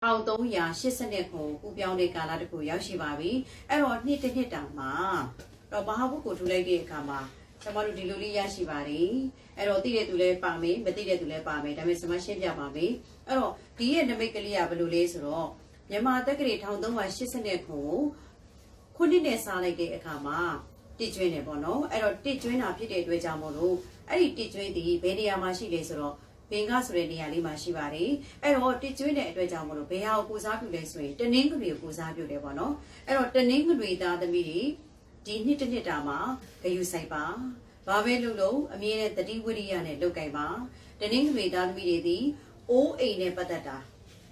1380ခုကူပြောင်းတဲ့ကာလတစ်ခုရောက်ရှိပါပြီအဲ့တော့နှစ်တစ်နှစ်တောင်မှာတော့မဟာဘုတ်ကိုထူလိုက်တဲ့အခါမှာကျွန်တော်တို့ဒီလိုလေးရရှိပါတယ်အဲ့တော့သိတဲ့သူလည်းပါမယ်မသိတဲ့သူလည်းပါမယ်ဒါပေမဲ့ကျွန်မရှင်းပြပါမယ်အဲ့တော့ဒီရဲ့နမိတ်ကလေးကဘယ်လိုလဲဆိုတော့မြန်မာတက္ကရာ1380ခုခုနှစ်နဲ့စားလိုက်တဲ့အခါမှာတစ်ကျွင်းတယ်ပေါ့နော်အဲ့တော့တစ်ကျွင်းတာဖြစ်တဲ့အတွက်ကြောင့်မို့လို့အဲ့ဒီတစ်ကျွင်းဒီဘယ်နေရာမှာရှိလဲဆိုတော့ ဘင်္ဂဆိုတဲ့နေရာလေးမှာရှိပါတယ်အဲ့တော့တစ်ကျွင်းတဲ့အတွက်ကြောင့်မို့လို့ဘယ်ဟာကိုပူစားပြုလဲဆိုရင်တနင်္ဂနွေကိုပူစားပြုတယ်ပေါ့နော်အဲ့တော့တနင်္ဂနွေသားသမီးတွေဒီနှစ်တစ်နှစ်တာမှာဂယူဆိုင်ပါဘာပဲလုပ်လို့အမြဲတမ်းတတိဝိရိယနဲ့လုပ်ကင်ပါတနင်္ဂနွေသားသမီးတွေဒီအိုးအိမ်နဲ့ပတ်သက်တာ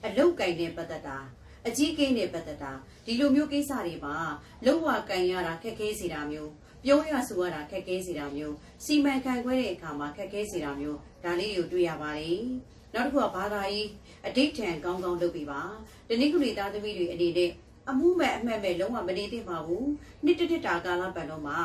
အလုတ်ကင်နဲ့ပတ်သက်တာအကြီးကိန်းနဲ့ပတ်သက်တာဒီလိုမျိုးကိစ္စတွေမှာလုံဝကင်ရတာခက်ခဲစေတာမျိုး ပြောရဆိုရတာခက်ခဲစေတာမျိုးစီမံခန့်ခွဲတဲ့အခါမှာခက်ခဲစေတာမျိုးဒါလေးတွေကိုတွေ့ရပါတယ်နောက်တစ်ခုကဘာသာရေးအဋိဋ္ဌံကောင်းကောင်းလုပ်ပြီးပါတနည်းကုရီသားသမီးတွေအနေနဲ့အမှုမဲ့အမှတ်မဲ့လုံးဝမနေသင့်ပါဘူးနှစ်တစ်တစ်တာကာလပတ်လုံးမှာ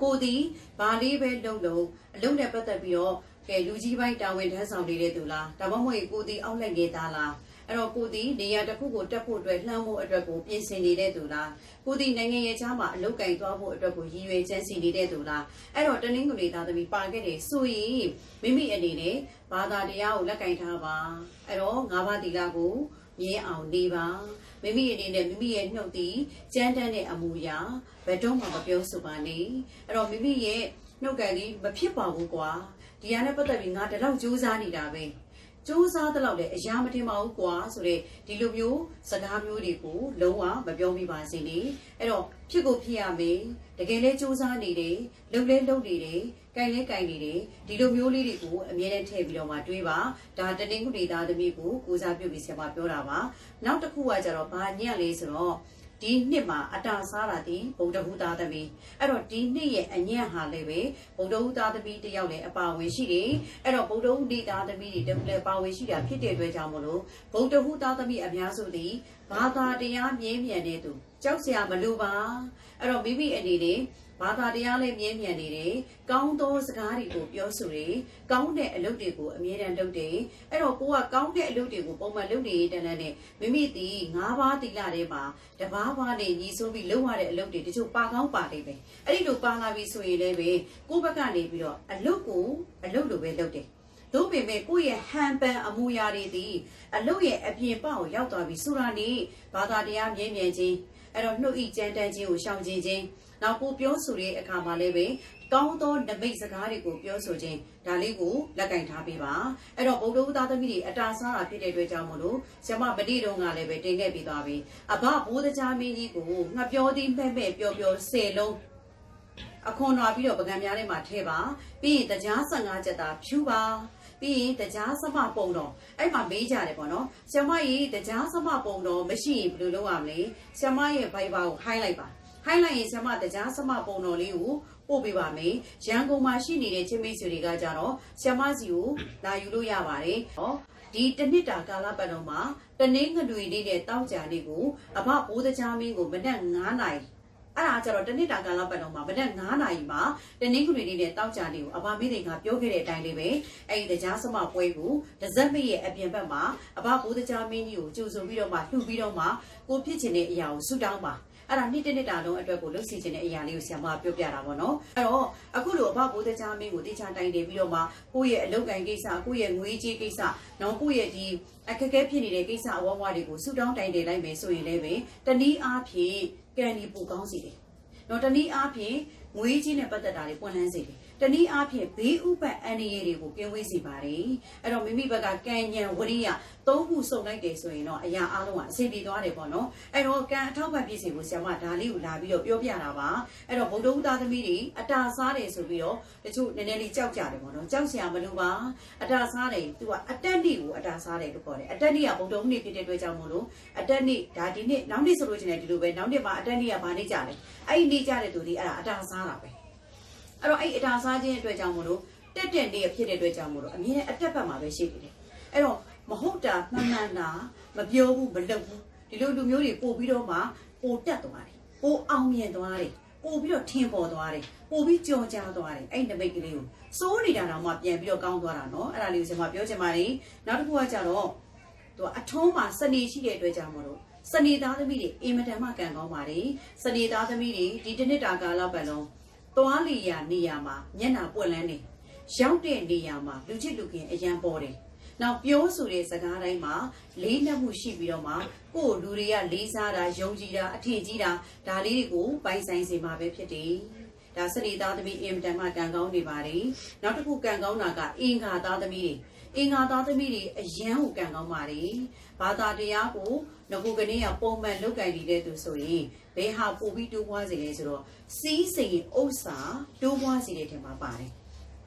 ကိုသည်ဘာလေးပဲလုပ်လို့အလုံးနဲ့ပတ်သက်ပြီးတော့ကဲလူကြီးပိုင်းတာဝန်ထမ်းဆောင်နေတဲ့သူလားဒါမှမဟုတ်ကိုသည်အောက်လက်ငယ်သားလား အဲ့တော့ကိုဒီနေရာတစ်ခုကိုတက်ဖို့အတွက်လှမ်းဖို့အတွက်ကိုပြင်ဆင်နေတဲ့သူလားကိုဒီနိုင်ငံရဲ့ချားမှာအလုတ်ကင်သွားဖို့အတွက်ကိုရည်ရွယ်ချမ်းစီနေတဲ့သူလားအဲ့တော့တနင်္ဂနွေသားသမီးပါခဲ့တယ်ဆိုရင်မိမိအနေနဲ့ဘာသာတရားကိုလက်ကင်ထားပါအဲ့တော့ငါးပါးသီလကိုမြင်အောင်နေပါမိမိအနေနဲ့မိမိရဲ့နှုတ်သည်ကြမ်းတမ်းတဲ့အမူအရာဘယ်တော့မှမပြောဆိုပါနဲ့အဲ့တော့မိမိရဲ့နှုတ်ကန်လေးမဖြစ်ပါဘူးကွာဒီဟာနဲ့ပတ်သက်ပြီးငါတလောက်ကြိုးစားနေတာပဲ စူးစမ်းတဲ့လောက်လည်းအရာမတင်ပါဘူးကွာဆိုတဲ့ဒီလိုမျိုးစကားမျိုးတွေကိုလုံးဝမပြောမိပါစေနဲ့အဲ့တော့ဖြစ်ကိုဖြစ်ရမယ်တကယ်လဲစူးစမ်းနေတယ်လုံလဲလုံနေတယ်ကြိုင်လဲကြိုင်နေတယ်ဒီလိုမျိုးလေးတွေကိုအမြဲတမ်းထည့်ပြီးတော့မှတွေးပါဒါတနင်္ဂနွေသားသမီးကိုကိုစားပြုပြီးဆရာမပြောတာပါနောက်တစ်ခုကကြတော့ဘာညံ့လဲဆိုတော့ ဒီနှစ်မှာအတာစားတာဒီဗုဒ္ဓဟူသားသမီးအဲ့တော့ဒီနှစ်ရဲ့အညံ့ဟာလည်းပဲဗုဒ္ဓဟူသားသမီးတယောက်လည်းအပါဝင်ရှိတယ်အဲ့တော့ဗုဒ္ဓဟူဒီသားသမီးတွေတခုလည်းပါဝင်ရှိတာဖြစ်တဲ့အတွက်ကြောင့်မလို့ဗုဒ္ဓဟူသားသမီးအများစုသည်ဘာသာတရားမြင်းမြန်တဲ့သူကြောက်စရာမလိုပါအဲ့တော့မိမိအနေနဲ့ ဘာသာတရားလည်းမြင်းမြန်နေတယ်။ကောင်းသောစကားတွေကိုပြောဆိုတယ်။ကောင်းတဲ့အလုပ်တွေကိုအမြဲတမ်းလုပ်တယ်။အဲ့တော့ကိုကကောင်းတဲ့အလုပ်တွေကိုပုံမှန်လုပ်နေတန်းတန်းနဲ့မိမိဒီ၅ပါးတိလထဲမှာတဘာဘာနဲ့ညီဆိုပြီးလုပ်ရတဲ့အလုပ်တွေတချို့ပါကောင်းပါလိမ့်မယ်။အဲ့ဒီလိုပါလာပြီဆိုရင်လည်းပဲကိုယ့်ဘက်ကနေပြီးတော့အလုပ်ကိုအလုပ်လိုပဲလုပ်တယ်။တို့ပေမဲ့ကိုယ့်ရဲ့ဟန်ပန်အမူအရာတွေဒီအလုပ်ရဲ့အပြင်ပကိုရောက်သွားပြီဆိုတာနေဘာသာတရားမြဲမြံခြင်း အဲ့တော့နှုတ်ဤကြမ်းတမ်းခြင်းကိုရှောင်ကျဉ်ခြင်းနောက်ကိုပြောဆိုတဲ့အခါမှာလည်းပဲကောင်းသောနမိတ်စကားတွေကိုပြောဆိုခြင်းဒါလေးကိုလက်ကင်ထားပေးပါအဲ့တော့ဗုဒ္ဓဦးသားသမီးတွေအတာစားတာဖြစ်တဲ့အတွက်ကြောင့်မလို့ဆရာမမတိတုံးကလည်းပဲတင်ခဲ့ပြီးသွားပြီအဘဘိုးတကြားမင်းကြီးကိုငှက်ပြောသည်မဲ့မဲ့ပြောပြောဆယ်လုံးအခွန်တော်ပြီးတော့ပကံများထဲမှာထည့်ပါပြီးရင်တရား15ချက်သာဖြူပါ ပြီးရင်တရားစမပုံတော်အဲ့မှာမေးကြတယ်ပေါ့နော်ဆ iam ကြီးတရားစမပုံတော်မရှိရင်ဘယ်လိုလုပ်ရမလဲဆ iam ရဲ့ Viber ကို highlight ပါဟိုင်းလိုက်ရင်ဆ iam တရားစမပုံတော်လေးကိုပို့ပေးပါမယ်ရန်ကုန်မှာရှိနေတဲ့ချင်းမိတ်ဆွေတွေကကြတော့ဆ iam စီကိုလာယူလို့ရပါတယ်ဟောဒီတနှစ်တာကာလပတ်လုံးမှာတနင်္ဂနွေနေ့နဲ့တောက်ကြနေ့ကိုအဘဘိုးတကြားမင်းကိုမနက်9နာရီ အဲ့ဒါကြတော့တနစ်တာကာလပတ်လုံးမှာမနက်9နာရီမှာတနင်္ဂနွေနေ့နဲ့တောက်ကြနေ့ကိုအဘမိသိကပြောခဲ့တဲ့အတိုင်းလေးပဲအဲ့ဒီတရားစမပွဲကိုဒဇက်မိရဲ့အပြင်ဘက်မှာအဘဘိုးတကြားမင်းကြီးကိုကြိုဆိုပြီးတော့မှလှူပြီးတော့မှကိုဖြစ်ချင်တဲ့အရာကိုဆုတောင်းပါ အဲ့ဒါနေ့တစ်နှစ်တာလုံးအတွက်ကိုလှုပ်စီခြင်းတဲ့အရာလေးကိုဆရာမပြောပြတာပေါ့နော်အဲ့တော့အခုလိုအဘဘိုးတကြားမင်းကိုတေချာတိုင်တယ်ပြီးတော့မှကိုယ့်ရဲ့အလုပ်ကိုင်ကိစ္စကိုယ့်ရဲ့ငွေကြေးကိစ္စနော်ကိုယ့်ရဲ့ဒီအခက်အခဲဖြစ်နေတဲ့ကိစ္စအဝဝတွေကိုဆုတောင်းတိုင်တယ်လိုက်မယ်ဆိုရင်လည်းပဲတနည်းအားဖြင့်ကံဒီပူကောင်းစီတယ်နော်တနည်းအားဖြင့်ငွေကြီးနဲ့ပတ်သက်တာတွေပွင့်လန်းစေတယ် တနည်းအားဖြင့်ဘေးဥပတ်အန္တရာယ်တွေကိုကင်းဝေးစေပါတယ်အဲ့တော့မိမိဘက်ကကံဉဏ်ဝရိယသုံးခုစုံလိုက်တယ်ဆိုရင်တော့အရာအလုံးကအဆင်ပြေသွားတယ်ပေါ့နော်အဲ့တော့ကံအထောက်ပံ့ပြည့်စုံဖို့ဆရာမဒါလေးကိုလာပြီးတော့ပြောပြတာပါအဲ့တော့ဗုဒ္ဓဦးသားသမီးတွေအတာစားတယ်ဆိုပြီးတော့တချို့နည်းနည်းလေးကြောက်ကြတယ်ပေါ့နော်ကြောက်စရာမလိုပါအတာစားတယ်သူကအတက်နေ့ကိုအတာစားတယ်လို့ခေါ်တယ်အတက်နေ့ကဗုဒ္ဓဦးနေ့ဖြစ်တဲ့အတွက်ကြောင့်မို့လို့အတက်နေ့ဒါဒီနေ့နောက်နေ့ဆိုလို့ချင်းလည်းဒီလိုပဲနောက်နေ့မှာအတက်နေ့ကဘာနေ့ကြလဲအဲ့ဒီနေ့ကြတဲ့သူဒီအဲ့ဒါအတာစားတာပဲ အဲ့တော့အဲ့အတာစားခြင်းအတွက်ကြောင့်မို့လို့တက်တဲ့နေရဖြစ်တဲ့အတွက်ကြောင့်မို့လို့အမြင်နဲ့အတက်ပတ်မှာပဲရှိနေတယ်အဲ့တော့မဟုတ်တာမှန်မှန်တာမပြောဘူးမလုပ်ဘူးဒီလိုလူမျိုးတွေပို့ပြီးတော့မှပိုတက်သွားတယ်ပိုအောင်မြင်သွားတယ်ပို့ပြီးတော့ထင်ပေါ်သွားတယ်ပို့ပြီးကြော်ကြားသွားတယ်အဲ့နမိတ်ကလေးကိုစိုးနေတာတော့မှပြန်ပြီးတော့ကောင်းသွားတာနော်အဲ့ဒါလေးကိုကျွန်မပြောချင်ပါတယ်နောက်တစ်ခုကကြတော့သူကအထုံးမှာစနေရှိတဲ့အတွက်ကြောင့်မို့လို့စနေသားသမီးတွေအင်မတန်မှကံကောင်းပါတယ်စနေသားသမီးတွေဒီတစ်နှစ်တာကာလပတ်လုံး သွားလီယာနေရာမှာမျက်နှာပွက်လန်းနေရောက်တဲ့နေရာမှာလူချစ်လူခင်အရန်ပေါ်တယ်နောက်ပြောဆိုတဲ့စကားတိုင်းမှာလေးနက်မှုရှိပြီးတော့မှကိုယ့်လူတွေကလေးစားတာယုံကြည်တာအထင်ကြီးတာဒါလေးတွေကိုပိုင်ဆိုင်စေမှာပဲဖြစ်တယ်ဒါစနေသားသမီးအင်မတန်မှကံကောင်းနေပါတယ်နောက်တစ်ခုကံကောင်းတာကအင်္ဂါသားသမီးတွေအင်္ဂါသားသမီးတွေအယံကိုကံကောင်းပါလေဘာသာတရားကိုငကိုကနေကပုံမှန်လုတ်ကင်နေတဲ့သူဆိုရင် ဘယ်ဟာပို့ပြီးတိုးပွားစေလဲဆိုတော့စီးစိမ်ဥစ္စာတိုးပွားစေတဲ့ထင်မှာပါတယ်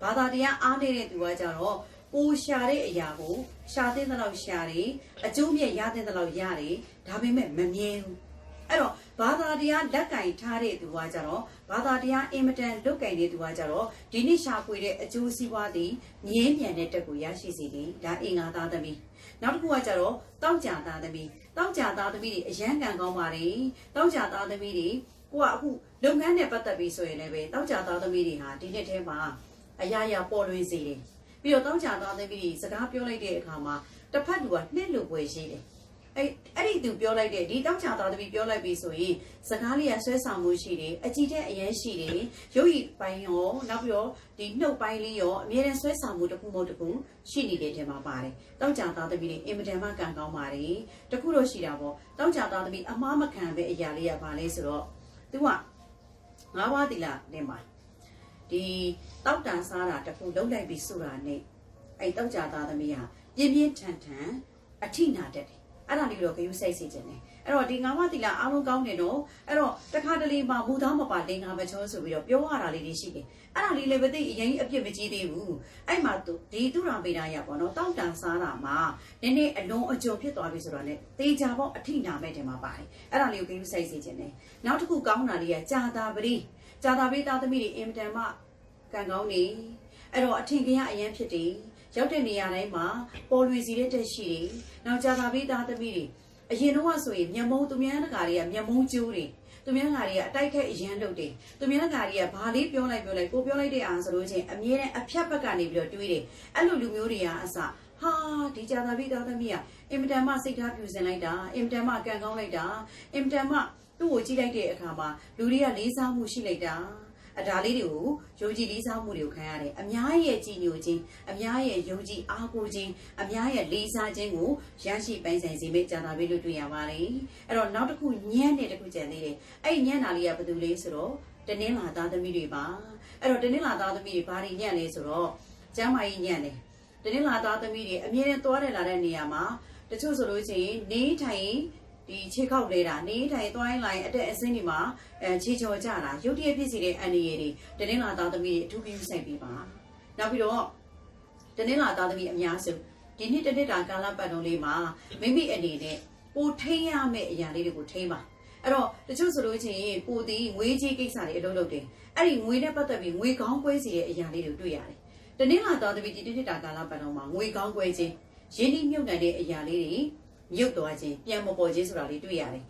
ဘာသာတရားအားနေတဲ့သူကကြတော့ကိုရှာတဲ့အရာကိုရှာတဲ့တဲ့လောက်ရှာတယ်အကျိုးမြတ်ရတဲ့တဲ့လောက်ရတယ်ဒါပေမဲ့မမြဲဘူး အဲ့တော့ဘာသာတရားလက်ကင်ထားတဲ့သူကကြတော့ဘာသာတရားအင်မတန်လုတ်ကင်တဲ့သူကကြတော့ဒီနေ့ရှာဖွေတဲ့အကျိုးစီးပွားသည်ငြင်းမြန်တဲ့တက်ကိုရရှိစေတယ်ဒါအင်္ဂါသားသမီးနောက်တစ်ခုကကြတော့တောက်ကြသားသမီးတောက်ကြသားသမီးတွေအရန်ကံကောင်းပါတယ်တောက်ကြသားသမီးတွေကိုကအခုလုပ်ငန်းနဲ့ပတ်သက်ပြီးဆိုရင်လည်းပဲတောက်ကြသားသမီးတွေဟာဒီနှစ်ထဲမှာအရာရာပေါ်လွင်စေတယ်ပြီးတော့တောက်ကြသားသမီးတွေစကားပြောလိုက်တဲ့အခါမှာတစ်ဖက်လူကနှစ်လူပွဲရှိတယ် အဲ့အဲ့ဒီသူပြောလိုက်တဲ့ဒီတောက်ချသားသမီးပြောလိုက်ပြီဆိုရင်စကားလေးကဆွဲဆောင်မှုရှိတယ်အကြည့်တဲ့အရင်ရှိတယ်ရုပ်ရည်ပိုင်းရောနောက်ပြီးတော့ဒီနှုတ်ပိုင်းလေးရောအမြဲတမ်းဆွဲဆောင်မှုတစ်ခုမဟုတ်တစ်ခုရှိနေတဲ့ထဲမှာပါတယ်တောက်ချသားသမီးတွေအင်မတန်မှကံကောင်းပါတယ်တခုတော့ရှိတာပေါ့တောက်ချသားသမီးအမားမခံပဲအရာလေးကပါလဲဆိုတော့သူကငါးပါးတီလာနဲ့မှာဒီတောက်တန်စားတာတစ်ခုလုံးလိုက်ပြီးဆိုတာနဲ့အဲ့တောက်ချသားသမီးဟာပြင်းပြင်းထန်ထန်အထိနာတတ်တယ် အဲ့ဒါလေးကိုတော့ဂယုစိုက်စေခြင်းတယ်အဲ့တော့ဒီငါးမတီလာအားလုံးကောင်းတယ်နော်အဲ့တော့တခါတလေမှမူသားမပါလင်္ကာမချောဆိုပြီးတော့ပြောရတာလေးတွေရှိတယ်အဲ့ဒါလေးလည်းမသိအရင်ကြီးအပြစ်မကြီးသေးဘူးအဲ့မှာသူဒီသူရာပေတာရပေါ့နော်တောက်တန်စားတာမှာနည်းနည်းအလုံးအကျွံဖြစ်သွားပြီဆိုတော့လေတေချာပေါ့အထိနာမဲ့တယ်မှာပါတယ်အဲ့ဒါလေးကိုဂယုစိုက်စေခြင်းတယ်နောက်တစ်ခုကောင်းတာလေးကကြာတာပရိကြာတာပရိသားသမီးတွေအင်မတန်မှကံကောင်းနေအဲ့တော့အထင်ကရအရင်ဖြစ်တယ် ရောက်တဲ့နေရာတိုင်းမှာပေါ်လွင်စီတဲ့တက်ရှိတယ်။နောက်ကြာသာပေးသားသမီးတွေအရင်တော့ဆိုရင်မျက်မုံသူများတကာတွေကမျက်မုံကျိုးတွေသူများကာတွေကအတိုက်ခက်အရန်လုပ်တယ်။သူများကာတွေကဘာလေးပြောလိုက်ပြောလိုက်ကိုပြောလိုက်တဲ့အားဆိုလို့ချင်းအမြဲတမ်းအဖြတ်ဘက်ကနေပြီးတော့တွေးတယ်။အဲ့လိုလူမျိုးတွေကအစဟာဒီကြာသာပေးသားသမီးကအင်မတန်မှစိတ်ထားပြူစင်လိုက်တာအင်မတန်မှကံကောင်းလိုက်တာအင်မတန်မှသူ့ကိုကြည့်လိုက်တဲ့အခါမှာလူတွေကလေးစားမှုရှိလိုက်တာ။ အဒါလေးတွေကိုယုံကြည်လေးစားမှုတွေကိုခံရတယ်အများရဲ့ကြည်ညိုခြင်းအများရဲ့ယုံကြည်အားကိုးခြင်းအများရဲ့လေးစားခြင်းကိုရရှိပိုင်ဆိုင်စေမယ့်ကြာတာပဲလို့တွေ့ရပါတယ်အဲ့တော့နောက်တစ်ခုညံ့တဲ့တစ်ခုကြံသေးတယ်အဲ့ဒီညံ့တာလေးကဘာလို့လဲဆိုတော့တနင်္လာသားသမီးတွေပါအဲ့တော့တနင်္လာသားသမီးတွေဘာတွေညံ့လဲဆိုတော့ကျမ်းမာရေးညံ့တယ်တနင်္လာသားသမီးတွေအမြဲတမ်းသွားတယ်လာတဲ့နေရာမှာတချို့ဆိုလို့ရှိရင်နေထိုင် ဒီခြေခောက်လဲတာနေထိုင်သွားရင်လိုက်အတက်အစင်းဒီမှာအဲခြေချော်ကြတာရုတ်တရက်ဖြစ်စီတဲ့အန်ဒီရတွေတနင်္လာသားသမီးတွေအထူးပြုဆိုင်ပေးပါနောက်ပြီးတော့တနင်္လာသားသမီးအများစုဒီနှစ်တစ်နှစ်တာကာလပတ်လုံးလေးမှာမိမိအနေနဲ့ပိုထိန်းရမယ့်အရာလေးတွေကိုထိန်းပါအဲ့တော့တချို့ဆိုလို့ချင်းပိုဒီငွေကြီးကိစ္စတွေအလုပ်လုပ်တယ်အဲ့ဒီငွေနဲ့ပတ်သက်ပြီးငွေကောင်းကွဲစီတဲ့အရာလေးတွေတွေ့ရတယ်တနင်္လာသားသမီးဒီတစ်နှစ်တာကာလပတ်လုံးမှာငွေကောင်းကွဲခြင်းရင်းနှီးမြုပ်နှံတဲ့အရာလေးတွေ မြုပ်သွားခြင်းပြန်မပေါ်ခြင်းဆိုတာလေးတွေ့ရတယ်